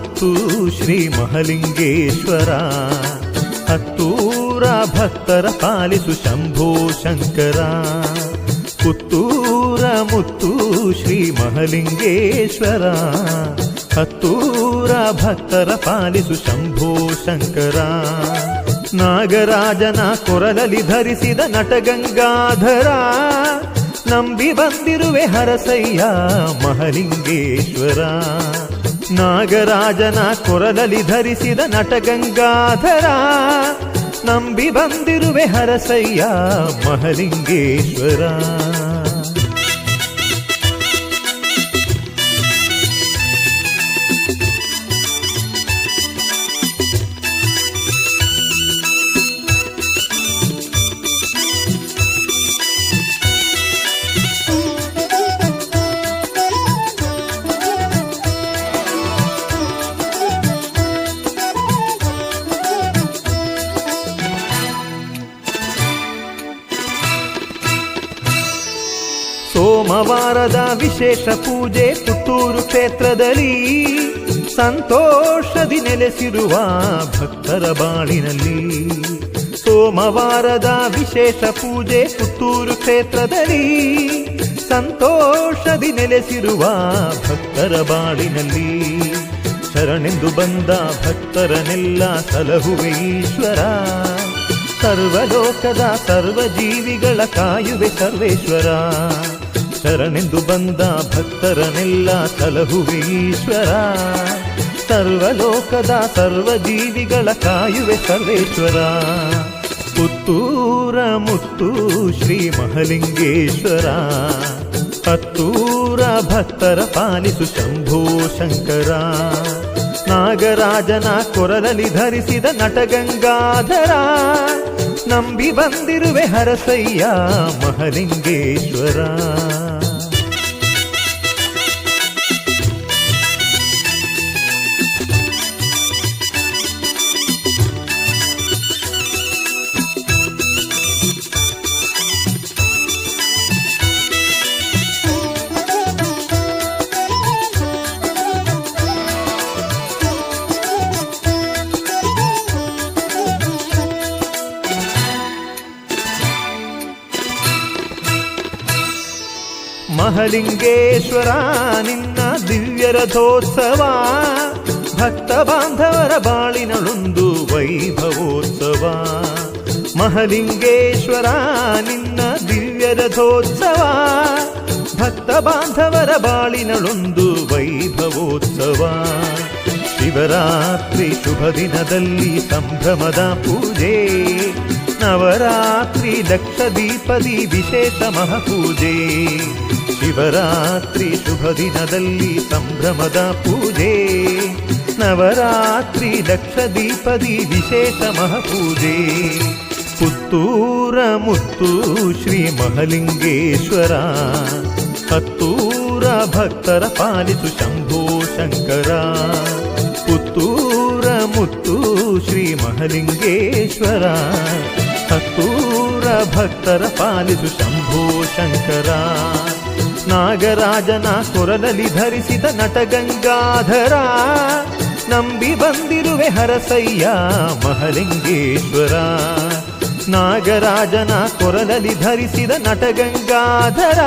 ಮುತ್ತು ಶ್ರೀ ಮಹಲಿಂಗೇಶ್ವರ. ಹತ್ತೂರ ಭಕ್ತರ ಪಾಲಿಸು ಶಂಭೋ ಶಂಕರ. ಪುತ್ತೂರ ಮುತ್ತು ಶ್ರೀ ಮಹಲಿಂಗೇಶ್ವರ. ಹತ್ತೂರ ಭಕ್ತರ ಪಾಲಿಸು ಶಂಭೋ ಶಂಕರ. ನಾಗರಾಜನ ಕೊರಲಲ್ಲಿ ಧರಿಸಿದ ನಟಗಂಗಾಧರ ನಂಬಿ ಬಂದಿರುವೆ ಹರಸಯ್ಯ ಮಹಲಿಂಗೇಶ್ವರ. ನಾಗರಾಜನ ಕೊರಲಲ್ಲಿ ಧರಿಸಿದ ನಟಗಂಗಾಧರ ನಂಬಿ ಬಂದಿರುವೆ ಹರಸಯ್ಯ ಮಹಲಿಂಗೇಶ್ವರ. ಸೋಮವಾರದ ವಿಶೇಷ ಪೂಜೆ ಪುತ್ತೂರು ಕ್ಷೇತ್ರದಲ್ಲಿ ಸಂತೋಷದಿ ನೆಲೆಸಿರುವ ಭಕ್ತರ ಬಾಳಿನಲ್ಲಿ. ಸೋಮವಾರದ ವಿಶೇಷ ಪೂಜೆ ಪುತ್ತೂರು ಕ್ಷೇತ್ರದಲ್ಲಿ ಸಂತೋಷದಿ ನೆಲೆಸಿರುವ ಭಕ್ತರ ಬಾಳಿನಲ್ಲಿ. ಶರಣೆಂದು ಬಂದ ಭಕ್ತರನೆಲ್ಲ ಸಲಹುವೆ ಈಶ್ವರ. ಸರ್ವಲೋಕದ ಸರ್ವ ಜೀವಿಗಳ ಕಾಯುವೆ ಸರ್ವೇಶ್ವರ. ಶರಣೆಂದು ಬಂದ ಭಕ್ತರನೆಲ್ಲ ಸಲಹುವೆ ಈಶ್ವರ ಸರ್ವಲೋಕದ ಸರ್ವ ಜೀವಿಗಳ ಕಾಯುವೆ ಸರ್ವೇಶ್ವರ. ಪುತ್ತೂರ ಮುತ್ತು ಶ್ರೀ ಮಹಲಿಂಗೇಶ್ವರ. ಹತ್ತೂರ ಭಕ್ತರ ಪಾಲಿಸು ಶಂಭೋ ಶಂಕರ. ನಾಗರಾಜನ ಕೊರಲಲ್ಲಿ ಧರಿಸಿದ ನಟಗಂಗಾಧರ. ನಂಬಿ ಬಂದಿರುವೆ ಹರಸಯ್ಯ ಮಹಲಿಂಗೇಶ್ವರ ಮಹಲಿಂಗೇಶ್ವರ, ನಿನ್ನ ದಿವ್ಯ ರಥೋತ್ಸವ, ಭಕ್ತ ಬಾಂಧವರ ಬಾಳಿನಳೊಂದು ವೈಭವೋತ್ಸವ. ಮಹಲಿಂಗೇಶ್ವರ, ನಿನ್ನ ದಿವ್ಯ ರಥೋತ್ಸವ, ಭಕ್ತ ಬಾಂಧವರ ಬಾಳಿನಳೊಂದು ವೈಭವೋತ್ಸವ. ಶಿವರಾತ್ರಿ ಶುಭ ದಿನದಲ್ಲಿ ಸಂಭ್ರಮದ ಪೂಜೆ. ನವರಾತ್ರಿ ಲಕ್ಷ ದೀಪದಿ ವಿಶೇಷ ಮಹಾಪೂಜೆ ಶಿವರಾತ್ರಿ ಶುಭ ದಿನದಲ್ಲಿ ಸಂಭ್ರಮದ ಪೂಜೆ ನವರಾತ್ರಿ ಲಕ್ಷ ದೀಪದಿ ವಿಶೇಷ ಮಹಾಪೂಜೆ ಪುತ್ತೂರ ಮುತ್ತು ಶ್ರೀ ಮಹಲಿಂಗೇಶ್ವರ ಹತ್ತೂರ ಭಕ್ತರ ಪಾಲಿಸು ಶಂಭೋ ಶಂಕರ ಪುತ್ತೂರ ಮುತ್ತು ಶ್ರೀ ಮಹಲಿಂಗೇಶ್ವರ ಹತ್ತೂರ ಭಕ್ತರ ಪಾಲಿಸು ಶಂಭೋ ಶಂಕರ. ನಾಗರಾಜನ ಕೊರದಲ್ಲಿ ಧರಿಸಿದ ನಟಗಂಗಾಧರ ನಂಬಿ ಬಂದಿರುವೆ ಹರಸಯ್ಯ ಮಹಲಿಂಗೇಶ್ವರ. ನಾಗರಾಜನ ಕೊರದಲ್ಲಿ ಧರಿಸಿದ ನಟಗಂಗಾಧರ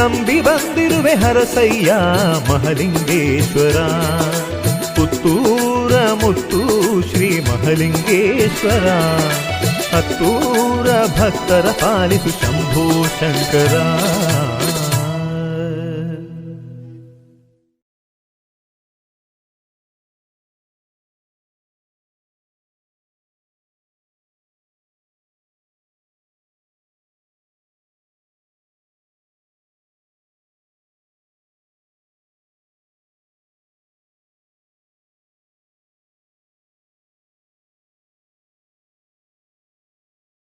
ನಂಬಿ ಬಂದಿರುವೆ ಹರಸಯ್ಯ ಮಹಲಿಂಗೇಶ್ವರ. ಪುತ್ತೂರ ಮುತ್ತು ಶ್ರೀ ಮಹಲಿಂಗೇಶ್ವರ. ಹತ್ತೂರ ಭಕ್ತರ ಪಾಲಿಸು ಶಂಭೋ ಶಂಕರ.